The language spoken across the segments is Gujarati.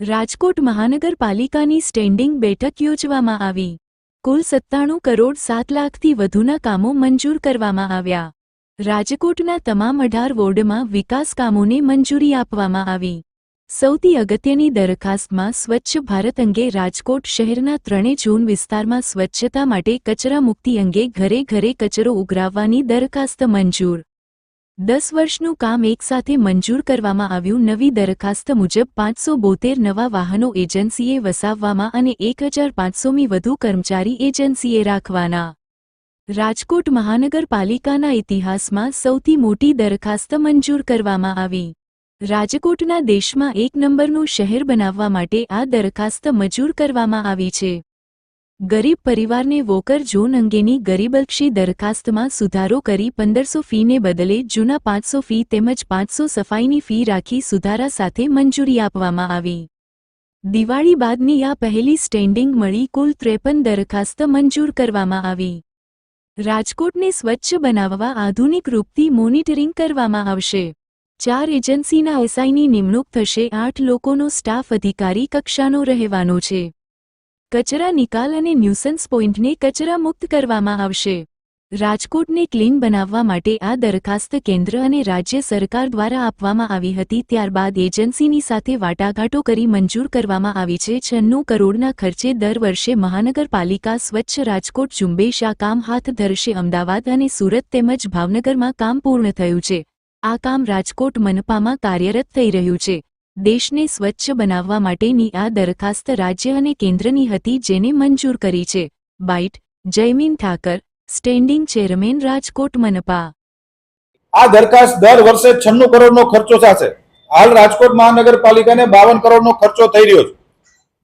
રાજકોટ મહાનગરપાલિકાની સ્ટેન્ડિંગ બેઠક યોજવામાં આવી. કુલ સત્તાણું કરોડ સાત લાખથી વધુના કામો મંજૂર કરવામાં આવ્યા. રાજકોટના તમામ અઢાર વોર્ડમાં વિકાસ કામોને મંજૂરી આપવામાં આવી. સૌથી અગત્યની દરખાસ્તમાં સ્વચ્છ ભારત અંગે રાજકોટ શહેરના ત્રણે ઝોન વિસ્તારમાં સ્વચ્છતા માટે કચરા મુક્તિ અંગે ઘરે ઘરે કચરો ઉઘરાવવાની દરખાસ્ત મંજૂર. દસ વર્ષનું કામ એકસાથે મંજૂર કરવામાં આવ્યું. નવી દરખાસ્ત મુજબ પાંચસો બોતેર નવા વાહનો એજન્સીએ વસાવવામાં અને એક હજાર પાંચસોમી વધુ કર્મચારી એજન્સીએ રાખવાના. રાજકોટ મહાનગરપાલિકાના ઇતિહાસમાં સૌથી મોટી દરખાસ્ત મંજૂર કરવામાં આવી. રાજકોટના દેશમાં એક નંબરનું શહેર બનાવવા માટે આ દરખાસ્ત મંજૂર કરવામાં આવી છે. ગરીબ પરિવારને વોકર ઝોન અંગેની ગરીબલક્ષી દરખાસ્તમાં સુધારો કરી પંદરસો ફીને બદલે જૂના પાંચસો ફી તેમજ પાંચસો સફાઈની ફી રાખી સુધારા સાથે મંજૂરી આપવામાં આવી. દિવાળી બાદની આ પહેલી સ્ટેન્ડિંગ મળી કુલ ત્રેપન દરખાસ્ત મંજૂર કરવામાં આવી. રાજકોટને સ્વચ્છ બનાવવા આધુનિક રૂપથી મોનિટરિંગ કરવામાં આવશે. ચાર એજન્સીના એસઆઈની નિમણૂક થશે. આઠ લોકોનો સ્ટાફ અધિકારી કક્ષાનો રહેવાનો છે. કચરા નિકાલ અને ન્યુસન્સ પોઇન્ટને કચરા મુક્ત કરવામાં આવશે. રાજકોટને ક્લીન બનાવવા માટે આ દરખાસ્ત કેન્દ્ર અને રાજ્ય સરકાર દ્વારા આપવામાં આવી હતી, ત્યારબાદ એજન્સીની સાથે વાટાઘાટો કરી મંજૂર કરવામાં આવી છે. છન્નું કરોડના ખર્ચે દર વર્ષે મહાનગરપાલિકા સ્વચ્છ રાજકોટ ઝુંબેશ આ કામ હાથ ધરશે. અમદાવાદ અને સુરત તેમજ ભાવનગરમાં કામ પૂર્ણ થયું છે. આ કામ રાજકોટ મનપામાં કાર્યરત થઈ રહ્યું છે. દેશને સ્વચ્છ બનાવવા માટેની આ દરખાસ્ત રાજ્ય અને કેન્દ્રની હતી જેને મંજૂર કરી છે. Bite, Jaymin Thakar, standing chairman Rajkot, મનપા. આ દરખાસ્ત દર વર્ષે છન્નું કરોડનો ખર્ચો થશે. હાલ રાજકોટ મહાનગરપાલિકાને બાવન કરોડનો ખર્ચો થઈ રહ્યો છે.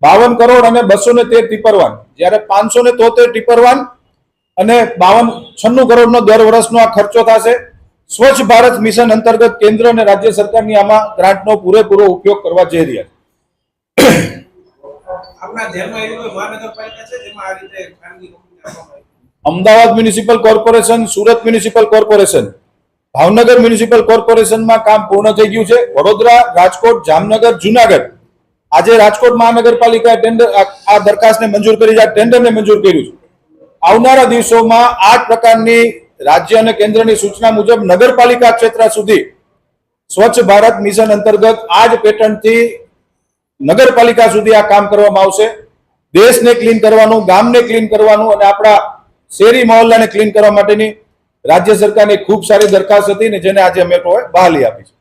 બાવન કરોડ અને બસો ને તેર ટીપરવાન. જ્યારે પાંચસો ને તોતેર ટીપરવાન અને બાવન છન્નું કરોડનો દર વર્ષનો આ ખર્ચો થશે. સ્વચ્છ ભારત મિશન અંતર્ગત કેન્દ્ર અને રાજ્ય સરકારની આમાં ગ્રાન્ટનો પૂરેપૂરો ઉપયોગ કરવા જઈ રહ્યા છે. Ahmedabad municipal corporation Surat municipal corporation. Bhavnagar municipal કોર્પોરેશનમાં કામ પૂર્ણ થઈ ગયું છે. વડોદરા રાજકોટ જામનગર જુનાગઢ. આજે રાજકોટ મહાનગરપાલિકાએ ટેન્ડર આ- આ દરખાસ્તને મંજૂર કરી છે. આ ટેન્ડરને મંજૂર કર્યું છે. આવનારા દિવસોમાં આ પ્રકારની રાજ્ય અને કેન્દ્રની સૂચના મુજબ નગરપાલિકા ક્ષેત્ર સુધી સ્વચ્છ ભારત મિશન અંતર્ગત આ જ પેટર્નથી નગરપાલિકા સુધી આ કામ કરવામાં આવશે. દેશને ક્લીન કરવાનું, ગામને ક્લીન કરવાનું અને આપણા શેરી મહોલ્લાને ક્લીન કરવા માટેની રાજ્ય સરકારની ખૂબ સારી દરખાસ્ત હતી ને જેને આજે અમે બહાલી આપી છે.